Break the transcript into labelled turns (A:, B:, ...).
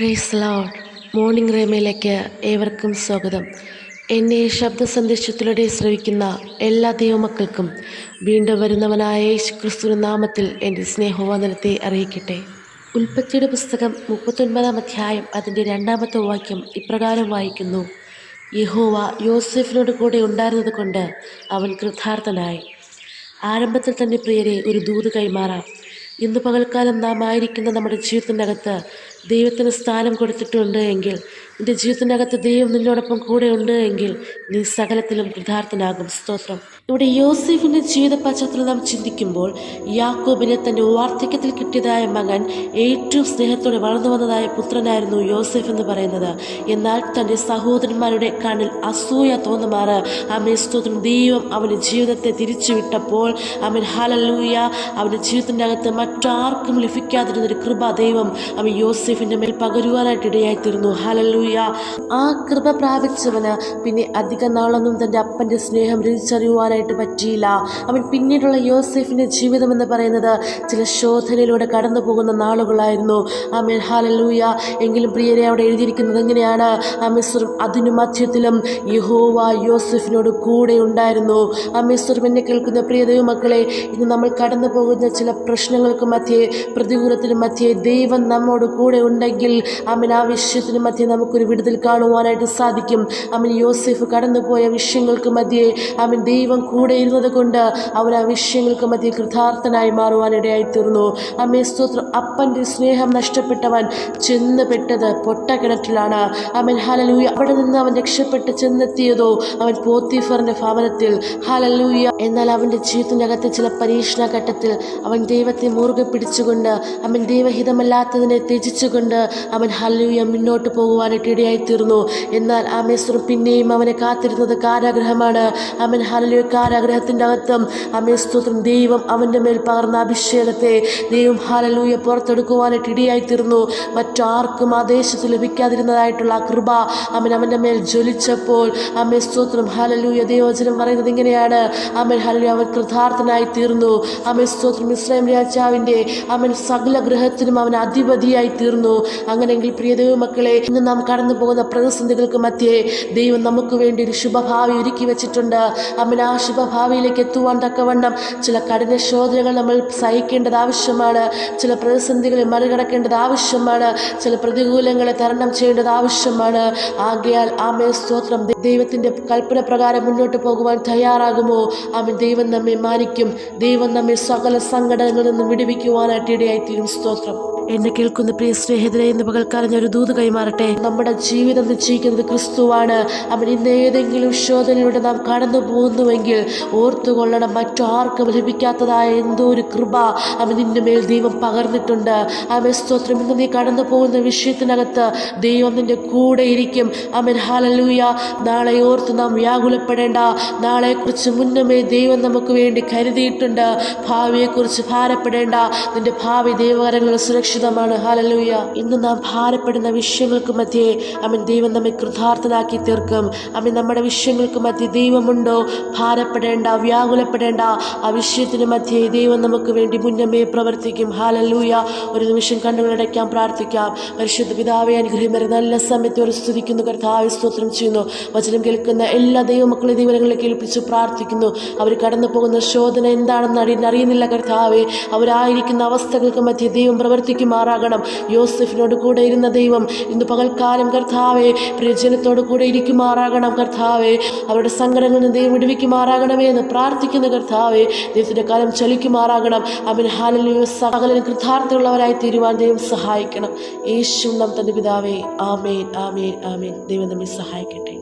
A: Price load morning റേമയിലേക്ക് ഏവർക്കും സ്വാഗതം. എന്നെ ശബ്ദ സന്ദേശത്തിലൂടെ ശ്രവിക്കുന്ന എല്ലാ ദൈവമക്കൾക്കും വീണ്ടും വരുന്നവനായ യേശു ക്രിസ്തു നാമത്തിൽ എന്റെ സ്നേഹവന്ദനത്തെ അറിയിക്കട്ടെ. ഉൽപ്പത്തിയുടെ പുസ്തകം മുപ്പത്തൊൻപതാം അധ്യായം അതിന്റെ രണ്ടാമത്തെ വാക്യം ഇപ്രകാരം വായിക്കുന്നു. യഹോവ യോസെഫിനോട് കൂടെ ഉണ്ടായിരുന്നത് കൊണ്ട് അവൻ കൃതാർത്ഥനായി. ആരംഭത്തിൽ തന്നെ പ്രിയരെ ഒരു ദൂത് കൈമാറാം. ഇന്ന് പകൽക്കാലം നാം ആയിരിക്കുന്ന നമ്മുടെ ജീവിതത്തിന്റെ അകത്ത് ദൈവത്തിന് സ്ഥാനം കൊടുത്തിട്ടുണ്ട് എങ്കിൽ നിന്റെ ജീവിതത്തിനകത്ത് ദൈവം നിന്നോടൊപ്പം കൂടെ ഉണ്ട് എങ്കിൽ നീ സകലത്തിലും കൃതാർത്ഥനാകും. സ്തോത്രം. ഇവിടെ യോസെഫിന്റെ ജീവിത പശ്ചാത്തലം നാം ചിന്തിക്കുമ്പോൾ യാക്കോബിനെ തന്റെ വാർദ്ധക്യത്തിൽ കിട്ടിയതായ മകൻ ഏറ്റവും സ്നേഹത്തോടെ വളർന്നു വന്നതായ പുത്രനായിരുന്നു യോസെഫ് എന്ന് പറയുന്നത്. എന്നാൽ തന്റെ സഹോദരന്മാരുടെ കണ്ണിൽ അസൂയ തോന്നുമാറ്. ആമേ സ്തോത്രം. ദൈവം അവന്റെ ജീവിതത്തെ തിരിച്ചുവിട്ടപ്പോൾ അവൻ ഹലലൂയ അവന്റെ ജീവിതത്തിന്റെ അകത്ത് മറ്റാർക്കും ലഭിക്കാതിരുന്നൊരു കൃപ ദൈവം അവൻ യോസെഫിന്റെ മേൽ പകരുവാനായിട്ട് ഇടയായിത്തീർന്നു ഹലലൂയ ആ കൃപ പ്രാപിച്ചവന് പിന്നെ അധിക നാളൊന്നും തന്റെ അപ്പന്റെ സ്നേഹം രുചിച്ചറിയുവാനായിട്ട് പറ്റിയില്ല. അവൻ പിന്നീടുള്ള യോസെഫിന്റെ ജീവിതം എന്ന് പറയുന്നത് ചില ശോധനയിലൂടെ കടന്നു പോകുന്ന നാളുകളായിരുന്നു. ആമേൻ. ഹാലലൂയ എങ്കിലും പ്രിയരെ അവിടെ എഴുതിയിരിക്കുന്നത് എങ്ങനെയാണ്? ആ അമിസ്വറും അതിനു മധ്യത്തിലും യഹോവ യോസെഫിനോട് കൂടെ ഉണ്ടായിരുന്നു. അമിസ്വറും എന്നെ കേൾക്കുന്ന പ്രിയ മക്കളെ ഇന്ന് നമ്മൾ കടന്നു പോകുന്ന ചില പ്രശ്നങ്ങൾക്ക് മധ്യേ പ്രതികൂലത്തിനും മധ്യേ ദൈവം നമ്മോട് കൂടെ ഉണ്ടെങ്കിൽ അമിൻ ആ വിഷയത്തിന് മധ്യേ നമുക്കൊരു വിടുതൽ കാണുവാനായിട്ട് സാധിക്കും. അമിൻ യോസെഫ് കടന്നുപോയ വിഷയങ്ങൾക്ക് മധ്യേ അമിൻ ദൈവം കൂടെ ഇരുന്നത് കൊണ്ട് അവൻ ആ വിഷയങ്ങൾക്ക് മധ്യേ കൃതാർത്ഥനായി മാറുവാനിടയായി തീർന്നു. അമ്മേ സ്തോത്രം. അപ്പന്റെ സ്നേഹം നഷ്ടപ്പെട്ടവൻ ചെന്ന് പെട്ടത് പൊട്ടക്കിണറ്റിലാണ്. അവൻ ഹലലൂയ അവിടെ നിന്ന് അവൻ രക്ഷപ്പെട്ട് ചെന്നെത്തിയതോ അവൻ പോത്തിഫറിന്റെ ഭവനത്തിൽ. ഹലലൂയ എന്നാൽ അവന്റെ ജീവിതത്തിനകത്ത് ചില പരീക്ഷണ ഘട്ടത്തിൽ അവൻ ദൈവത്തെ മുറുകെ പിടിച്ചുകൊണ്ട് അവൻ ദൈവഹിതമല്ലാത്തതിനെ ത്യജിച്ചുകൊണ്ട് അവൻ ഹല്ലുയ മുന്നോട്ട് പോകുവാനായിട്ട് ഇടയായിത്തീർന്നു. എന്നാൽ ആ ആമേശ്വരം പിന്നെയും അവനെ കാത്തിരുന്നത് കാരാഗ്രഹമാണ്. അവൻ ഹല്ലുയ കാരാഗ്രഹത്തിന്റെ അകത്തും അമേസ്തോത്രം ദൈവം അവന്റെ മേൽ പകർന്ന അഭിഷേകത്തെ ദൈവം ഹലലൂയ പുറത്തെടുക്കുവാനായിട്ട് ഇടയായിത്തീർന്നു. മറ്റാർക്കും ആ ദേശത്ത് ലഭിക്കാതിരുന്നതായിട്ടുള്ള ആ കൃപ അവൻ അവന്റെ മേൽ ജ്വലിച്ചപ്പോൾ അമ്മേ സ്തോത്രം ഹലലൂയ ദേവചനം പറയുന്നത് ഇങ്ങനെയാണ്. അമൻ ഹലലൂയ അവൻ കൃതാർത്ഥനായി തീർന്നു അമേ സ്തോത്രം ഇസ്ലാം രാജാവിന്റെ അവൻ സകല ഗ്രഹത്തിനും അവൻ അധിപതിയായി തീർന്നു അങ്ങനെയെങ്കിൽ പ്രിയ ദൈവമക്കളെ ഇന്ന് നാം കടന്നു പോകുന്ന പ്രതിസന്ധികൾക്ക് മധ്യേ ദൈവം നമുക്ക് വേണ്ടി ഒരു ശുഭഭാവി ഒരുക്കി വെച്ചിട്ടുണ്ട്. അവൻ ആ ശുഭഭാവിയിലേക്ക് എത്തുവാൻ തക്കവണ്ണം ചില കഠിന ശോധനകൾ നമ്മൾ സഹിക്കേണ്ടത് ആവശ്യമാണ്. ചില പ്രതിസന്ധികളെ മറികടക്കേണ്ടത് ആവശ്യമാണ്. ചില പ്രതികൂലങ്ങളെ തരണം ചെയ്യേണ്ടത് ആവശ്യമാണ്. ആകയാൽ ആമേ സ്തോത്രം. ദൈവത്തിന്റെ കൽപ്പന പ്രകാരം മുന്നോട്ട് പോകുവാൻ തയ്യാറാകുമോ? അവൻ ദൈവം നമ്മെ മാനിക്കും. ദൈവം നമ്മെ സകല സങ്കടങ്ങളിൽ നിന്നും വിടുവിക്കുവാനായിട്ട് ഇടയായിത്തീരും. സ്തോത്രം. എന്നെ കേൾക്കുന്ന പ്രിയ സ്നേഹിതരെ ഇന്ന് പകൽക്കാലം ഒരു ദൂത് കൈമാറട്ടെ. നമ്മുടെ ജീവിതം നിശ്ചയിക്കുന്നത് ക്രിസ്തുവാണ്. അവൻ ഇന്ന് ഏതെങ്കിലും ശോധനയിലൂടെ നാം കടന്നു പോകുന്നുവെങ്കിൽ ഓർത്തുകൊള്ളണം മറ്റാർക്കും ലഭിക്കാത്തതായ എന്തോ ഒരു കൃപ അവൻ നിന്റെ മേൽ ദൈവം പകർന്നിട്ടുണ്ട്. അവൻ സ്തോത്രം. ഇന്ന് നീ കടന്നു പോകുന്ന വിഷയത്തിനകത്ത് ദൈവം നിന്റെ കൂടെ ഇരിക്കും. അവൻ ഹാലലൂയ നാളെ ഓർത്ത് നാം വ്യാകുലപ്പെടേണ്ട. നാളെക്കുറിച്ച് മുന്നമേ ദൈവം നമുക്ക് വേണ്ടി കരുതിയിട്ടുണ്ട്. ഭാവിയെക്കുറിച്ച് ഭാരപ്പെടേണ്ട. നിന്റെ ഭാവി ദൈവകരങ്ങൾ സുരക്ഷിതമാണ് ഹാലലൂയ ഇന്ന് നാം ഭാരപ്പെടുന്ന വിഷയങ്ങൾക്ക് മധ്യേ അവൻ ദൈവം നമ്മെ കൃതാർത്ഥനാക്കി തീർക്കും. അമ്മ നമ്മുടെ വിഷയങ്ങൾക്ക് മധ്യേ ദൈവമുണ്ടോ? ഭാരപ്പെടേണ്ട വ്യാകുലപ്പെടേണ്ട ആ വിഷയത്തിന് മധ്യേ ദൈവം നമുക്ക് വേണ്ടി മുന്നമേ പ്രവർത്തിക്കും. ഹാലലൂയ ഒരു നിമിഷം കണ്ണുകളടയ്ക്കാം പ്രാർത്ഥിക്കാം. പരിശുദ്ധ പിതാവെ അനുഗ്രഹിമരെ നല്ല സമയത്ത് ഒരു സ്തുതിക്കുന്നു. കർത്താവ് സ്തോത്രം ചെയ്യുന്നു. വചനം കേൾക്കുന്ന എല്ലാ ദൈവമക്കളെ ദൈവങ്ങളെ കേൾപ്പിച്ച് പ്രാർത്ഥിക്കുന്നു. അവർ കടന്നു പോകുന്ന ശോധന എന്താണെന്ന് അറിയുന്നില്ല കർത്താവെ. അവരായിരിക്കുന്ന അവസ്ഥകൾക്ക് മധ്യേ ദൈവം പ്രവർത്തിക്കുമാറാകണം യോസഫിനോട് കൂടെ ഇരുന്ന ദൈവം ഇന്ന് പകൽക്കാലം കർത്താവെ പ്രിയജനത്തോട് കൂടെ ഇരിക്കുമാറാകണം കർത്താവെ. അവരുടെ സങ്കടങ്ങളിൽ നിന്ന് ദൈവം വിടുവിക്കുമാറാകണമേ എന്ന് പ്രാർത്ഥിക്കുന്ന കർത്താവെ ദൈവത്തിന്റെ കാലം ചലിക്കുമാറാകണം. അവൻ ഹാലിൽ സകലനും കൃതാർത്ഥമുള്ളവരായി തീരുവാൻ ദൈവം സഹായിക്കണം. യേശു നാം തന്റെ പിതാവേ. ആമേൻ ആമേൻ ആമേൻ. ദൈവം നമ്മെ സഹായിക്കട്ടെ.